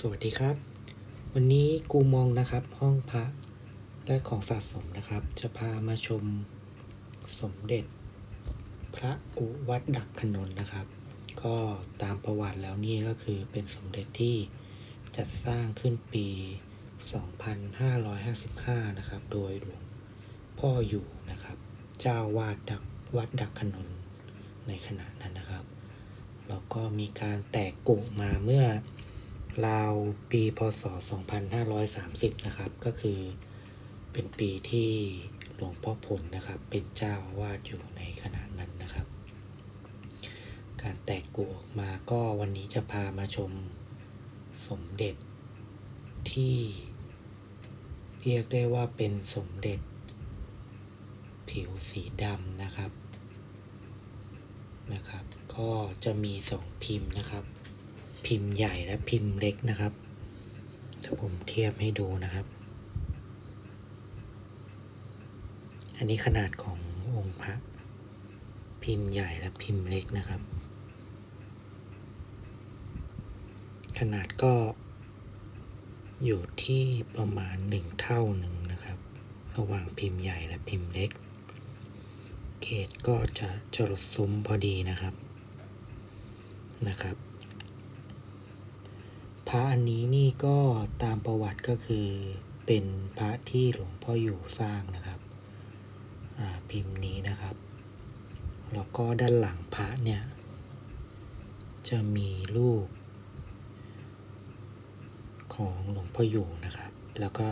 สวัสดีครับ วันนี้กูมองนะครับห้องพระและของสะสมนะครับ จะพามาชมสมเด็จ พระกุวัดดักพนนนะครับ ก็ตามประวัติแล้วนี่ก็คือเป็นสมเด็จที่จัดสร้างขึ้นปี 2555 นะครับ โดยหลวงพ่ออยู่นะครับ เจ้าวาดดักวัดดักขนนในขณะนั้นนะครับแล้วก็มีการแตกกุมาเมื่อ ราวปีพศ 2530 นะครับ ก็คือเป็นปีที่หลวงพ่อพลนะครับ เป็นเจ้าอาวาดอยู่ในขณะนั้นนะครับ การแตกกูออกมาก็วันนี้จะพามาชมสมเด็จที่เรียกได้ว่าเป็นสมเด็จ ผิวสีดำนะครับนะครับ ก็จะมีสองพิมพ์นะครับ พิมพ์ใหญ่และพิมพ์เล็กนะครับถ้าผมเทียบให้ดูนะครับ อันนี้ขนาดขององค์พระพิมพ์ใหญ่และพิมพ์เล็กนะครับ ขนาดก็อยู่ที่ประมาณหนึ่งเท่าหนึ่งนะครับ ระหว่างพิมพ์ใหญ่และพิมพ์เล็กเกจก็จะจรดซุ้มพอดีนะครับนะครับ พระอันนี้นี่ก็ตามประวัติก็คือเป็นพระที่หลวงพ่ออยู่สร้างนะครับพิมพ์นี้นะครับ แล้วก็ด้านหลังพระเนี่ย จะมีรูปของหลวงพ่ออยู่นะครับ แล้วก็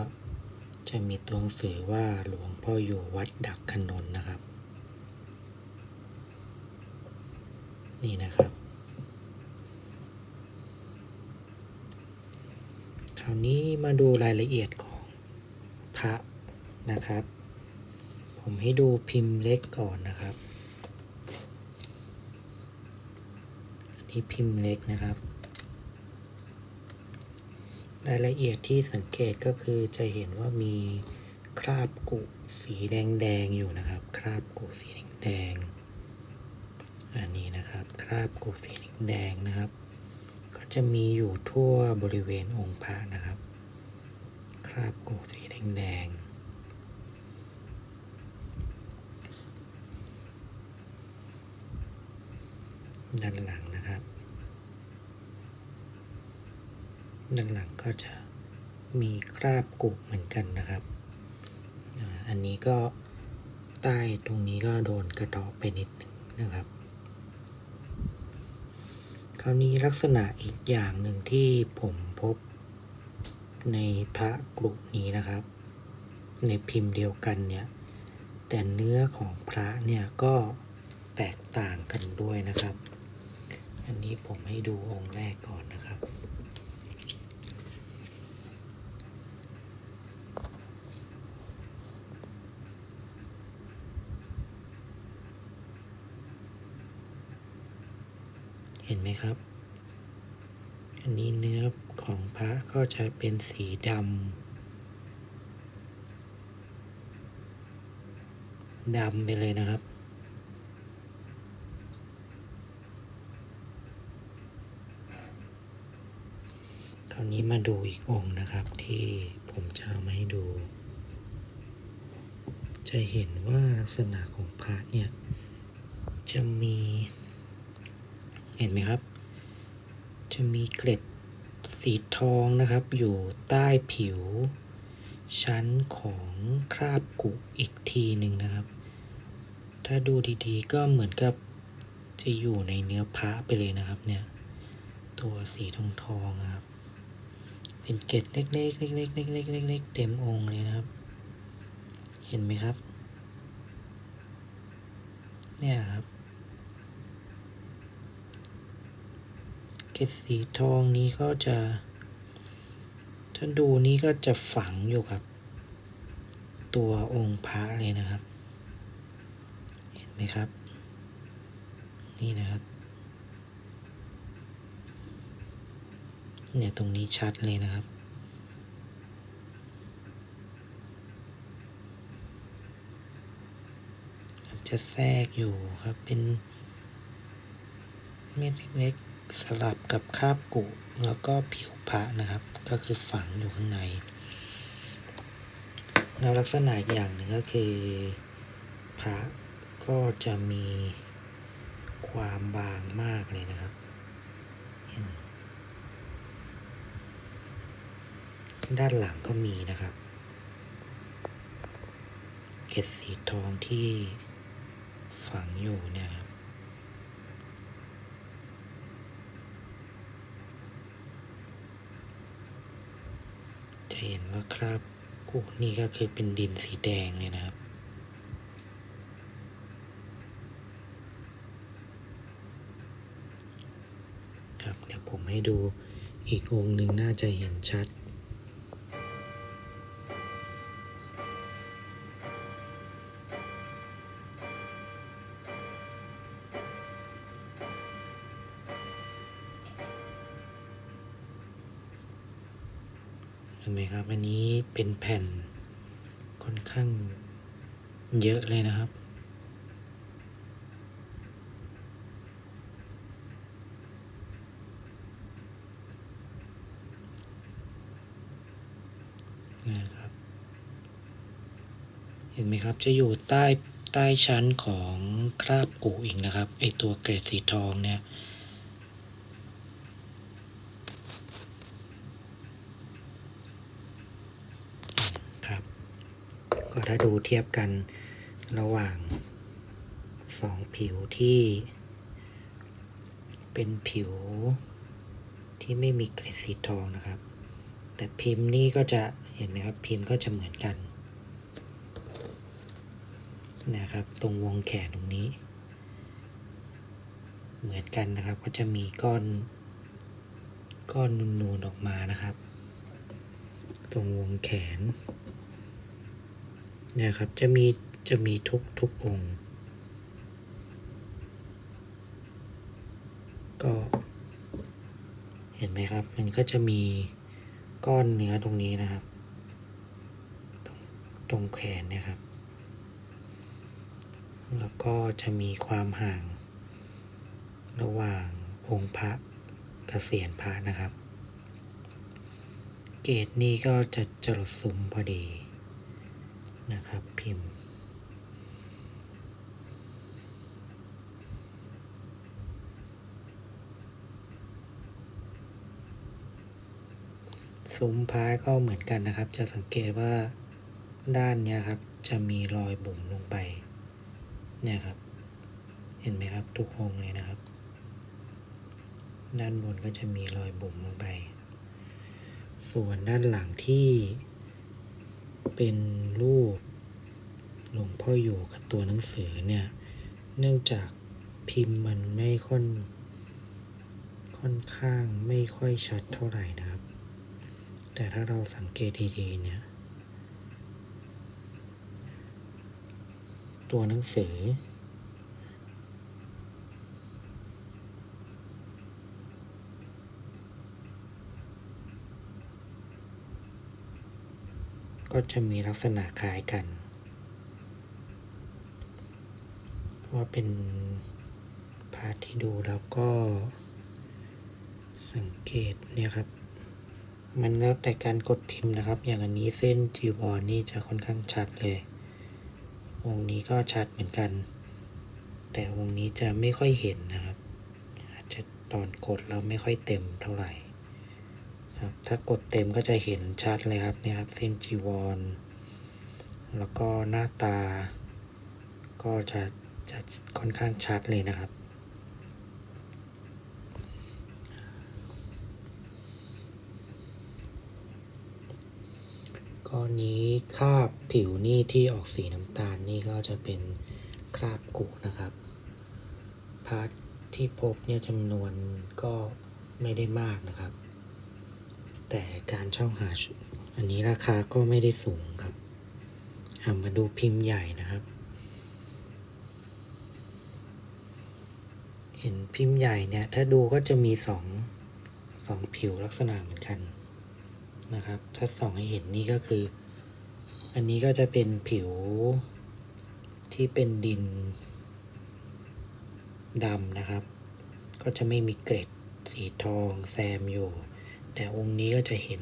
จะมีตัวหนังสือว่าหลวงพ่ออยู่วัดดักขนนนะครับ นี่นะครับ ค ราวนี้มาดูรายละเอียดของพระนะครับ ผมให้ดูพิมพ์เล็กก่อนนะครับอันนี้พิมพ์เล็กนะครับ รายละเอียดที่สังเกตก็คือจะเห็นว่ามีคราบกุสีแดงๆอยู่นะครับ คราบกุสีแดงๆอันนี้นะครับ คราบกุสีแดงๆนะครับ จะมีอยู่ทั่วบริเวณองค์พระนะครับ คราบกุสีแดงๆด้านหลังนะครับ ด้านหลังก็จะมีคราบกุเหมือนกันนะครับ อันนี้ก็ใต้ตรงนี้ก็โดนกระเทาะไปนิดหนึ่งนะครับ ราวนี้ลักษณะอีกอย่างหนึ่งที่ผมพบในพระกรุนี้นะครับ ในพิมพ์เดียวกันเนี่ย แต่เนื้อของพระเนี่ยก็แตกต่างกันด้วยนะครับ อันนี้ผมให้ดูองค์แรกก่อนนะครับ เห็ นไหมครับ อันนี้เนื้อของพระก็จะเป็นสีดำดำไปเลยนะครับคราวนี้มาดูอีกองค์นะครับที่ผมจะเอามาให้ดู จะเห็นว่าลักษณะของพระเนี่ย จะมี เห็นไหมครับ จะมีเกล็ดสีทองนะครับ อยู่ใต้ผิว ชั้นของคราบกุอีกทีหนึ่งนะครับ ถ้าดูดีๆก็เหมือนกับจะอยู่ในเนื้อพระไปเลยนะครับเนี่ย ตัวสีทองทองๆครับ เป็นเกล็ดเล็กๆเล็กๆเล็กๆเล็กๆเต็มองค์เลยนะครับ เห็นไหมครับ เนี่ยครับ เกล็ดสีทองนี้ก็จะ ถ้าดูนี้ก็จะฝังอยู่กับ ตัวองค์พระเลยนะครับ เห็นไหมครับ นี่นะครับ เนี่ยตรงนี้ชัดเลยนะครับจะแทรกอยู่ครับเป็นเม็ดเล็ก สลับกับคาบกุแล้วก็ผิวพระนะครับ ก็คือฝังอยู่ข้างในแล้วลักษณะอีกอย่างหนึ่งก็คือพระก็จะมีความบางมากเลยนะครับ ด้านหลังก็มีนะครับ เกล็ดสีทองที่ฝังอยู่เนี่ยครับ จะเห็นว่าคราบกุนี่ก็คือเป็นดินสีแดงเลยนะครับ ครับเดี๋ยวผมให้ดูอีกองค์หนึ่งน่าจะเห็นชัด ห็นไหมครับ อันนี้เป็นแผ่นค่อนข้างเยอะเลยนะครับ นะครับ เห็นไหมครับ จะอยู่ใต้ใต้ชั้นของคราบกุอีกนะครับ ไอตัวเกรดสีทองเนี่ย ครับ ก็ถ้าดูเทียบกันระหว่างสองผิวที่ เป็นผิวที่ไม่มีเกล็ดสีทองนะครับ แต่พิมพ์นี่ก็จะเห็นไหมครับพิมพ์ก็จะเหมือนกันนะครับ ตรงวงแขนตรงนี้ เหมือนกันนะครับ ก็จะมีก้อน ก้อนนูนๆออกมานะครับ ตรงวงแขน เนี่ยครับจะมีจะมีทุกทุกองค์ ก็เห็นไหมครับ มันก็จะมีก้อนเนื้อตรงนี้นะครับ ตรงตรงแขนนี่ยครับ แล้วก็จะมีความห่าง ระหว่างองค์พระกับเสียนพระนะครับ เกรดนี้ก็จะจรดซุ้มพอดี นะครับ พิมพ์ ซุ้มพายก็เหมือนกันนะครับ จะสังเกตว่าด้านเนี้ยครับ จะมีรอยบุ๋มลงไป เนี่ยครับ เห็นไหมครับทุกองเลยนะครับ ด้านบนก็จะมีรอยบุ๋มลงไป ส่วนด้านหลังที่ เป็นรูปหลวงพ่ออยู่กับตัวหนังสือเนี่ย เนื่องจากพิมพ์มันไม่ค่อน ค่อนข้างไม่ค่อยชัดเท่าไหร่นะครับ แต่ถ้าเราสังเกตดีๆเนี่ย ตัวหนังสือ ก็จะมีลักษณะคล้ายกัน ว่าเป็นพาร์ทที่ดูแล้วก็สังเกตเนี่ยครับ มันแล้วแต่การกดพิมพ์นะครับ อย่างอันนี้เส้นจีวรนี่จะค่อนข้างชัดเลยวงนี้ก็ชัดเหมือนกัน แต่วงนี้จะไม่ค่อยเห็นนะครับ อาจจะตอนกดเราไม่ค่อยเต็มเท่าไหร่ ครับถ้ากดเต็มก็จะเห็นชัดเลยครับเนี่ยครับเส้นจีวร แล้วก็หน้าตา ก็จะจะค่อนข้างชัดเลยนะครับ ก้อนนี้คราบผิวนี่ที่ออกสีน้ำตาลนี่ก็จะเป็นคราบกุนะครับ พาร์ทที่พบเนี่ยจำนวนก็ไม่ได้มากนะครับ แต่การช่อหา อันนี้ราคาก็ไม่ได้สูงครับเอามาดูพิมพ์ใหญ่นะครับ เห็นพิมพ์ใหญ่เนี่ย ถ้าดูก็จะมีสองสองผิวลักษณะเหมือนกันนะครับ ถ้าส่องให้เห็นนี่ก็คือ อันนี้ก็จะเป็นผิวที่เป็นดินดำนะครับ ก็จะไม่มีเกร็ดสีทองแซมอยู่ แต่องค์นี้ก็จะเห็น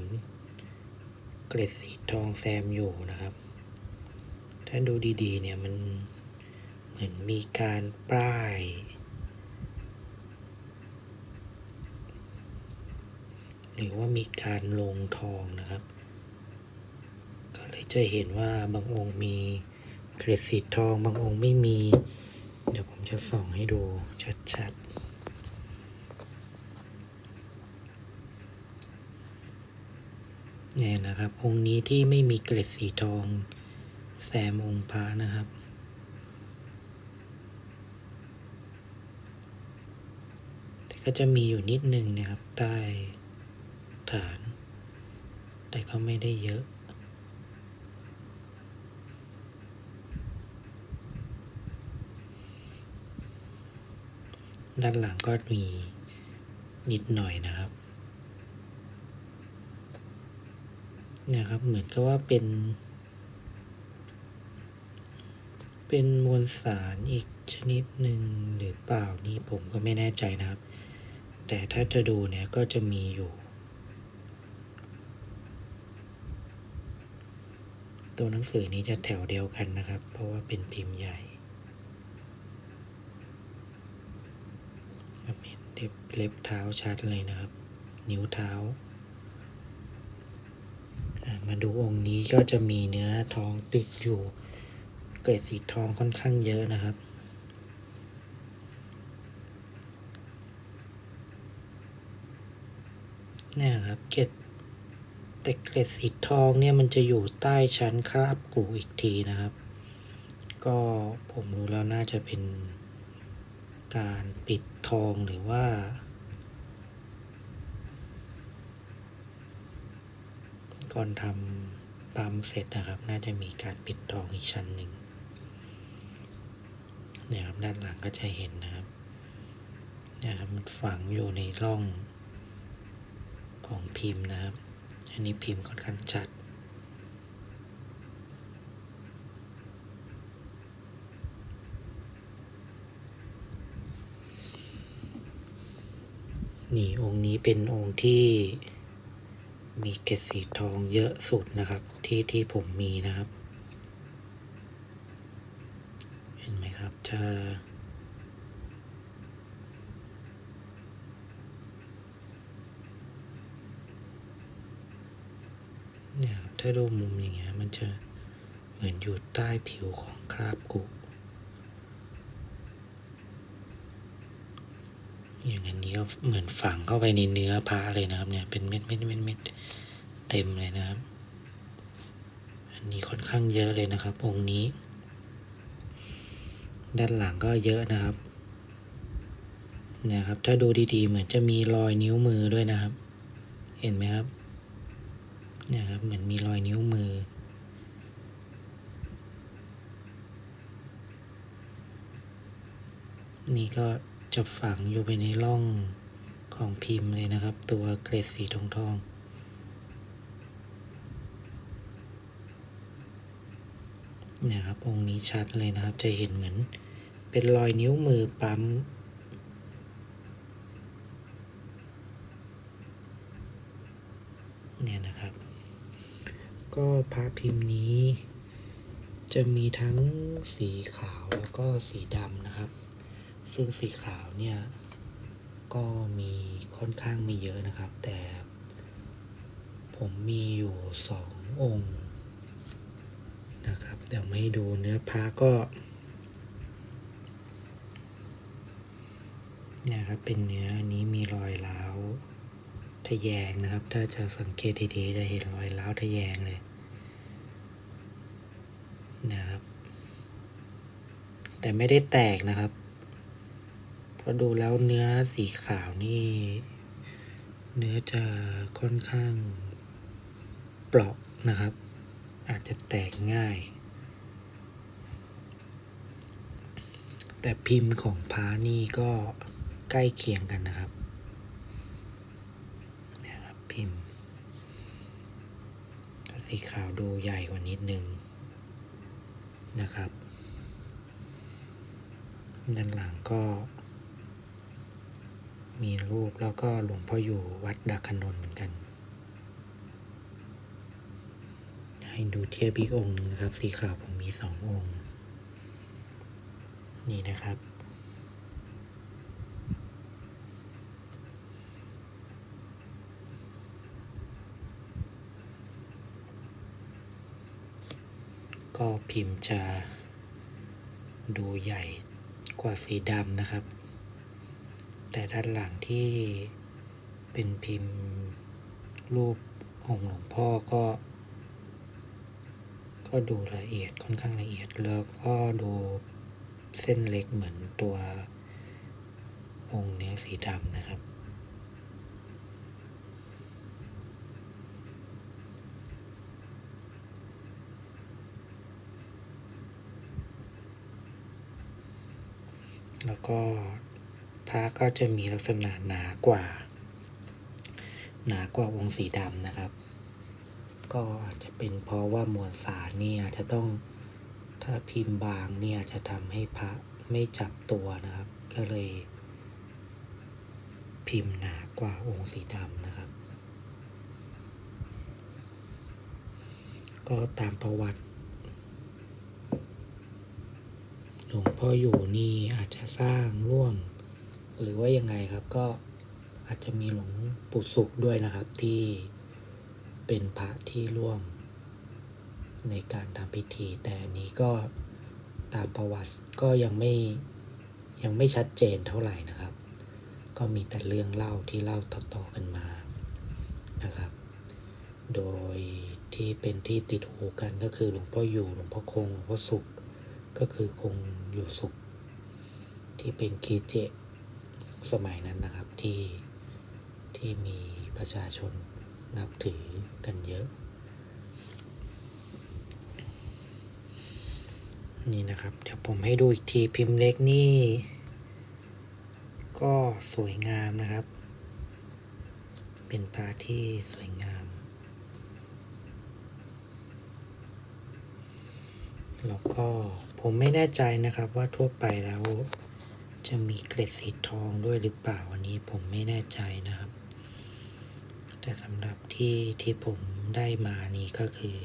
เกล็ดสีทองแซมอยู่นะครับ ถ้าดูดีๆเนี่ยมันเหมือนมีการป้ายหรือว่ามีการลงทองนะครับ ก็เลยจะเห็นว่าบางองค์มีเกล็ดสีทอง บางองค์ไม่มี เดี๋ยวผมจะส่องให้ดูชัดๆ เนี่ยนะครับ องค์นี้ที่ไม่มีเกล็ดสีทอง แซมองค์พระนะครับ แต่ก็จะมีอยู่นิดนึงนะครับ ใต้ฐาน แต่ก็ไม่ได้เยอะด้านหลังก็มีนิดหน่อยนะครับ เนี่ยครับ เหมือนกับว่าเป็น เป็นมวลสารอีกชนิดหนึ่งหรือเปล่านี่ผมก็ไม่แน่ใจนะครับ แต่ถ้าจะดูเนี่ยก็จะมีอยู่ ตัวหนังสือนี้จะแถวเดียวกันนะครับ เพราะว่าเป็นพิมพ์ใหญ่เห็นเล็บเล็บเท้าชัดเลยนะครับ นิ้วเท้า มาดูองค์นี้ก็จะมีเนื้อทองติดอยู่ เกล็ดสีทองค่อนข้างเยอะนะครับเนี่ยครับเกล็ดแต่เกล็ดสีทองเนี่ยมันจะอยู่ใต้ชั้นคราบกูอีกทีนะครับ ก็ผมรู้แล้วน่าจะเป็นการปิดทองหรือว่า ก่อนทำปั๊มเสร็จนะครับ น่าจะมีการปิดทองอีกชั้นหนึ่งเนี่ยครับด้านหลังก็จะเห็นนะครับเนี่ยครับมันฝังอยู่ในร่องของพิมพ์นะครับ อันนี้พิมพ์ค่อนข้างชัดนี่องค์นี้เป็นองค์ที่ มีเกล็ดสีทองเยอะสุดนะครับ ที่ที่ผมมีนะครับ เห็นไหมครับจะเนี่ยถ้าดูมุมอย่างเงี้ยมันจะเหมือนอยู่ใต้ผิวของคราบกุ อย่างอันนี้ก็เหมือนฝังเข้าไปในเนื้อพระเลยนะครับ เนี่ยเป็นเม็ดเม็ดเม็ดเม็ดเต็มเลยนะครับ อันนี้ค่อนข้างเยอะเลยนะครับ องค์นี้ ด้านหลังก็เยอะนะครับนี่ยครับ ถ้าดูดีๆ เหมือนจะมีรอยนิ้วมือด้วยนะครับ เห็นไหมครับเนี่ยครับเหมือนมีรอยนิ้วมือ นี่ก็ จะฝังอยู่ไปในร่องของพิมพ์เลยนะครับ ตัวเกรดสีทองทองเนี่ยครับองค์นี้ชัดเลยนะครับ จะเห็นเหมือน เป็นรอยนิ้วมือปั๊มเนี่ยนะครับ ก็พระพิมพ์นี้ จะมีทั้งสีขาวแล้วก็สีดำนะครับ ซึ่งสีขาวเนี่ย ก็มีค่อนข้างไม่เยอะนะครับ แต่ผมมีอยู่สององค์นะครับ เดี๋ยวไม่ดูเนื้อพระก็เนี่ยครับเป็นเนื้ออันนี้มีรอยร้าวทะแยงนะครับ ถ้าจะสังเกตดีๆจะเห็นรอยร้าวทะแยงเลยนะครับ แต่ไม่ได้แตกนะครับ พราะดูแล้วเนื้อสีขาวนี่ เนื้อจะค่อนข้างเปราะนะครับ อาจจะแตกง่าย แต่พิมพ์ของพานี่ก็ใกล้เคียงกันนะครับนี่ยครับพิมพ์สีขาวดูใหญ่กว่านิดนึงนะครับ ด้านหลังก็ มีรูปแล้วก็หลวงพ่ออยู่วัดดักขนนเหมือนกัน ให้ดูเทียบอีกองค์หนึ่งครับ สีขาวผมมีสององค์ นี่นะครับก็พิมพ์จะดูใหญ่กว่าสีดำนะครับ แต่ด้านหลังที่เป็นพิมพ์รูปองค์หลวงพ่อก็ ก็ดูละเอียดค่อนข้างละเอียดแล้วก็ดูเส้นเล็กเหมือนตัวองค์เนี้ยสีดำนะครับแล้วก็ พระก็จะมีลักษณะหนากว่า หนากว่าองค์สีดำนะครับ ก็อาจจะเป็นเพราะว่ามวลสารนี่อาจจะต้องถ้าพิมพ์บางเนี่ยจะทำให้พระไม่จับตัวนะครับ ก็เลย พิมพ์หนากว่าองค์สีดำนะครับ ก็ตามประวัติหลวงพ่ออยู่นี่อาจจะสร้างร่วม หรือว่ายังไงครับก็อาจจะมีหลวงปู่สุขด้วยนะครับที่เป็นพระที่ร่วม ในการทำพิธี แต่อันนี้ก็ตามประวัติก็ยังไม่ยังไม่ชัดเจนเท่าไหร่นะครับ ก็มีแต่เรื่องเล่าที่เล่าต่อๆกันมานะครับ โดยที่เป็นที่ติดหูกันก็คือหลวงพ่ออยู่หลวงพ่อคงหลวงพ่อสุขก็คือคงอยู่สุข ที่เป็นคีเจ สมัยนั้นนะครับที่ที่มีประชาชนนับถือกันเยอะ นี่นะครับ เดี๋ยวผมให้ดูอีกทีพิมพ์เล็กนี่ ก็สวยงามนะครับ เป็นพระที่สวยงาม แล้วก็ผมไม่แน่ใจนะครับว่าทั่วไปแล้ว จะมีเกล็ดสีทองด้วยหรือเปล่าวันนี้ผมไม่แน่ใจนะครับ แต่สำหรับที่ที่ผมได้มานี่ก็คือ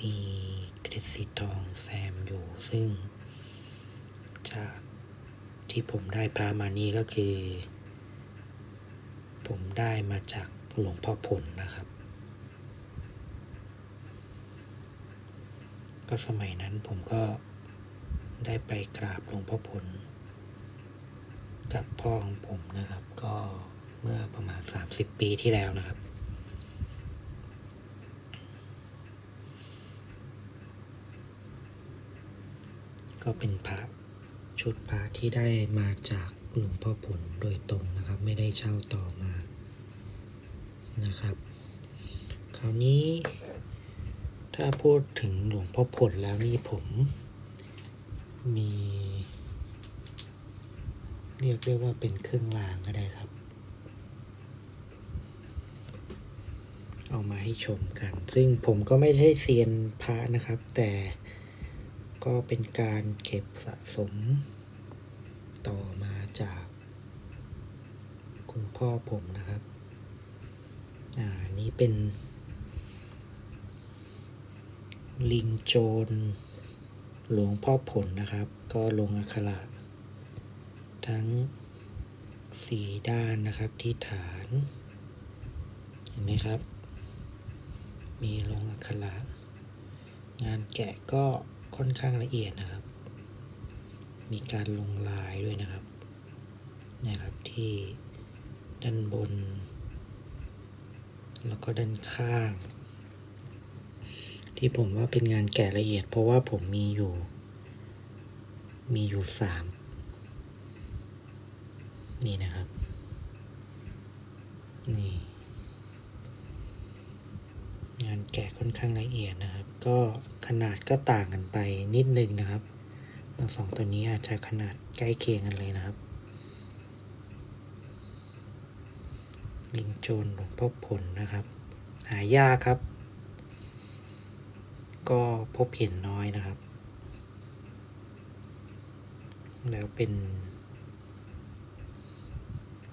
มีเกล็ดสีทองแซมอยู่ซึ่ง จากที่ผมได้พามานี่ก็คือ ผมได้มาจากหลวงพ่อผลนะครับ ก็สมัยนั้นผมก็ ได้ไปกราบหลวงพ่อผล กับพ่อของผมนะครับ ก็เมื่อประมาณ 30 ปีที่แล้วนะครับ ก็เป็นพระชุดพระที่ได้มาจากหลวงพ่อผลโดยตรงนะครับ ไม่ได้เช่าต่อมานะครับ คราวนี้ถ้าพูดถึงหลวงพ่อผลแล้วนี่ผม มี เรียกได้ว่าเป็นเครื่องรางก็ได้ครับ เอามาให้ชมกัน ซึ่งผมก็ไม่ใช่เซียนพระนะครับ แต่ก็เป็นการเก็บสะสม ต่อมาจาก คุณพ่อผมนะครับ อ่า นี้เป็น ลิงโจร หลวงพ่อผลนะครับ ก็ลงอักขระทั้งสี่ด้านนะครับที่ฐาน เห็นไหมครับ มีลงอักขระงานแกะก็ค่อนข้างละเอียดนะครับ มีการลงลายด้วยนะครับนี่ครับที่ด้านบน แล้วก็ด้านข้าง ที่ผมว่าเป็นงานแกะละเอียด เพราะว่าผมมีอยู่ มีอยู่สามนี่นะครับ นี่ งานแกะค่อนข้างละเอียดนะครับ ก็ขนาดก็ต่างกันไปนิดนึงนะครับทั้งสองตัวนี้อาจจะขนาดใกล้เคียงกันเลยนะครับ ลิงโจรหลวงพ่อผลนะครับ หายากครับ ก็พบเห็นน้อยนะครับ แล้วเป็น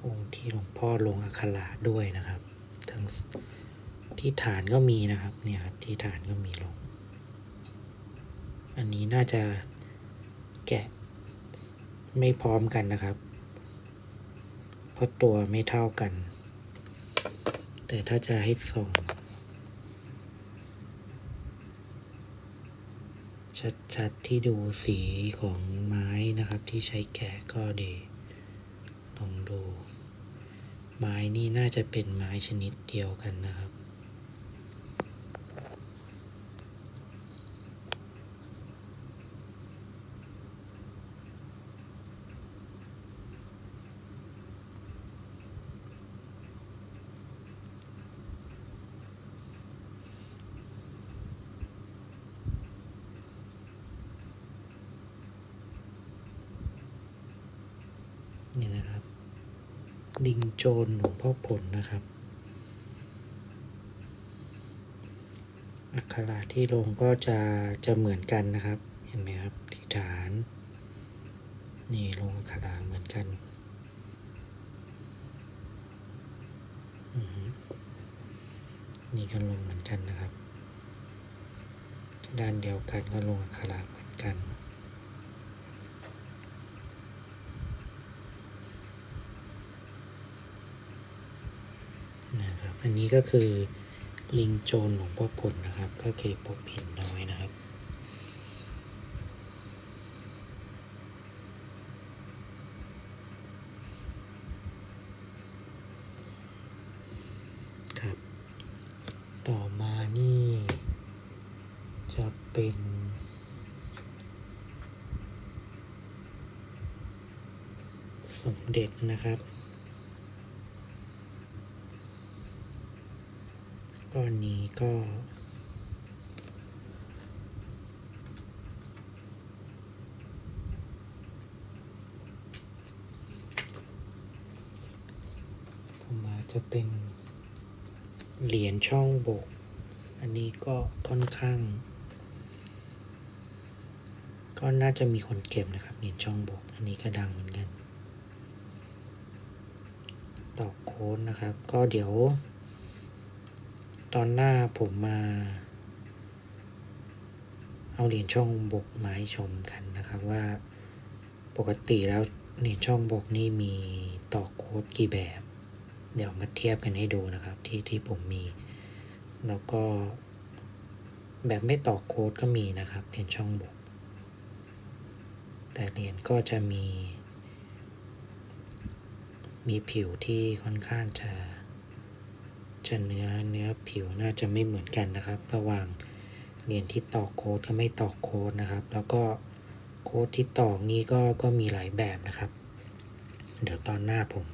องค์ที่หลวงพ่อลงอักขระด้วยนะครับ ทั้งที่ฐานก็มีนะครับ เนี่ยครับที่ฐานก็มีลง อันนี้น่าจะแกะไม่พร้อมกันนะครับ เพราะตัวไม่เท่ากัน แต่ถ้าจะให้ส่อง ชัดๆที่ดูสีของไม้นะครับ ที่ใช้แกะก็ดีลองดู ไม้นี่น่าจะเป็นไม้ชนิดเดียวกันนะครับ นี่นะครับ ดิงโจรหลวงพ่อผลนะครับ อักขระที่ลงก็จะจะเหมือนกันนะครับ เห็นไหมครับที่ฐาน นี่ลงอักขระเหมือนกันนี่ก็ลงเหมือนกันนะครับ ด้านเดียวกันก็ลงอักขระเหมือนกัน นะครับ อันนี้ก็คือลิงโจรหลวงพ่อผลนะครับ ก็คือพบหินน้อยนะครับ ครับ ต่อมานี่จะเป็นสมเด็จนะครับ ก้อนนี้ ก็ต่อมาจะเป็นเหรียญช่องบก อันนี้ก็ค่อนข้าง ก็น่าจะมีคนเก็บนะครับเหรียญช่องบก อันนี้ก็ดังเหมือนกันตอกโค้ดนะครับ ก็เดี๋ยว ตอนหน้าผมมา เอาเหรียญช่องบกมาให้ชมกันนะครับว่าปกติแล้วเหรียญช่องบกนี่มีตอกโค้ดกี่แบบ เดี๋ยวมาเทียบกันให้ดูนะครับที่ที่ผมมี แล้วก็แบบไม่ตอกโค้ดก็มีนะครับเหรียญช่องบก แต่เหรียญก็จะมี มีผิวที่ค่อนข้างจะ จะเนื้อเนื้อผิวน่าจะไม่เหมือนกันนะครับ ระหว่างเหรียญที่ตอกโค้ดกับไม่ตอกโค้ดนะครับ แล้วก็โค้ดที่ตอกนี้ก็ก็มีหลายแบบนะครับ เดี๋ยวตอนหน้าผม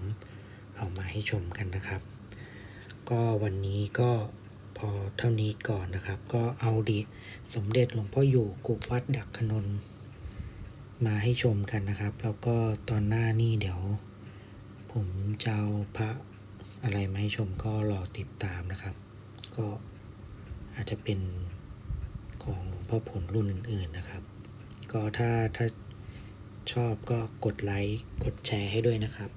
เอามาให้ชมกันนะครับ ก็วันนี้ก็พอเท่านี้ก่อนนะครับ ก็เอาดีสมเด็จหลวงพ่ออยู่กุวัดดักขนนมาให้ชมกันนะครับ แล้วก็ตอนหน้านี่เดี๋ยว ผมจะเอาพระ อะไรมาให้ชมก็รอติดตามนะครับ ก็อาจจะเป็นของหลวงพ่อผลรุ่นอื่น ๆนะครับ ก็ถ้าถ้าชอบก็กดไลค์กดแชร์ให้ด้วยนะครับ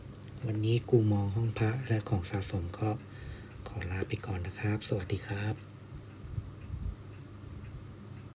วันนี้กูมองห้องพระและของสะสมก็ขอลาไปก่อนนะครับ สวัสดีครับ